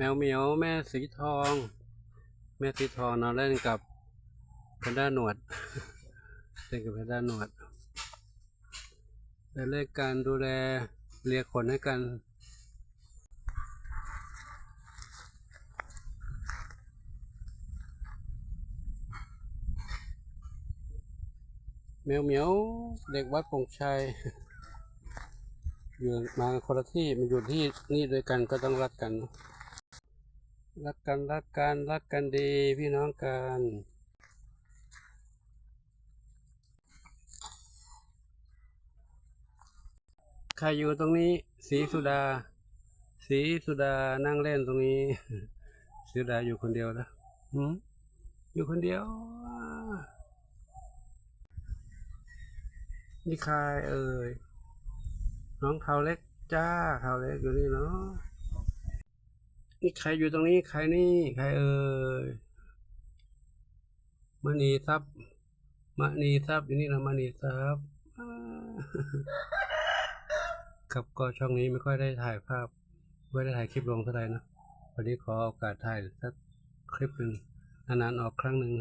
แมวเหมียวแม่สีทอง แม่สีทองนอนเล่นกับแพนด้าหนวดเล่นกับแพนด้าหนวดได้เล่นการดูแลเลียขนให้กันแมวเหมียวเด็กวัดปงชัยอยู่มาคนละที่มันอยู่ที่นี่ด้วยกันก็ต้องรักกัน รักกันรักกันรักกันดีพี่น้องกันใครอยู่ตรงนี้ สีสุดา สีสุดานั่งเล่นตรงนี้สีสุดาอยู่คนเดียวนะหืมอยู่คนเดียวนี่ใครเอ่ยน้องเขาเล็กจ้าเขาเล็กอยู่นี่เนาะ นี่ใครอยู่ตรงนี้ใครนี่ใครเอ่ยมณีทรัพย์มณีทรัพย์อยู่นี่นะมณีทรัพย์ครับก็ช่องนี้ไม่ค่อยได้ถ่ายภาพไม่ได้ถ่ายคลิปลงเท่าไหร่นะวันนี้ขอโอกาสถ่ายสักคลิปหนึ่งนานๆออกครั้งหนึ่ง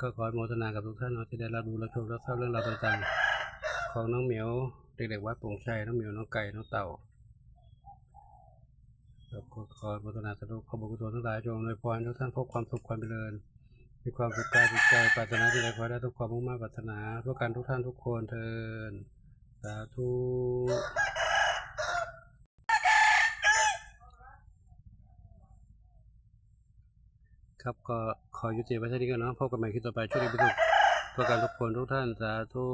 ก็ขออนุโมทนากับทุกท่านเนาะที่ได้รับรู้รับชมรับทราบเรื่องราวต่างๆ ของน้องเหมียวเด็กๆวัดโป่งชัยน้องเหมียวน้องไก่น้องเต่า ครับขอขอพัฒนาสรุปขอบุญกุศลทั้งหลายจงอวยพรทุกท่านพบความสุขความเจริญ มีความสุขกายสุขใจปรารถนาที่ใดขอได้ทุกความมุ่งมั่นปรารถนาทุกการทุกท่านทุกคนเทินสาธุครับก็ขอยุติไว้เท่านี้ก่อนเนาะพบกันใหม่คลิปต่อไปช่วยดีพิสุขทุกการทุกคนทุกท่านสาธุ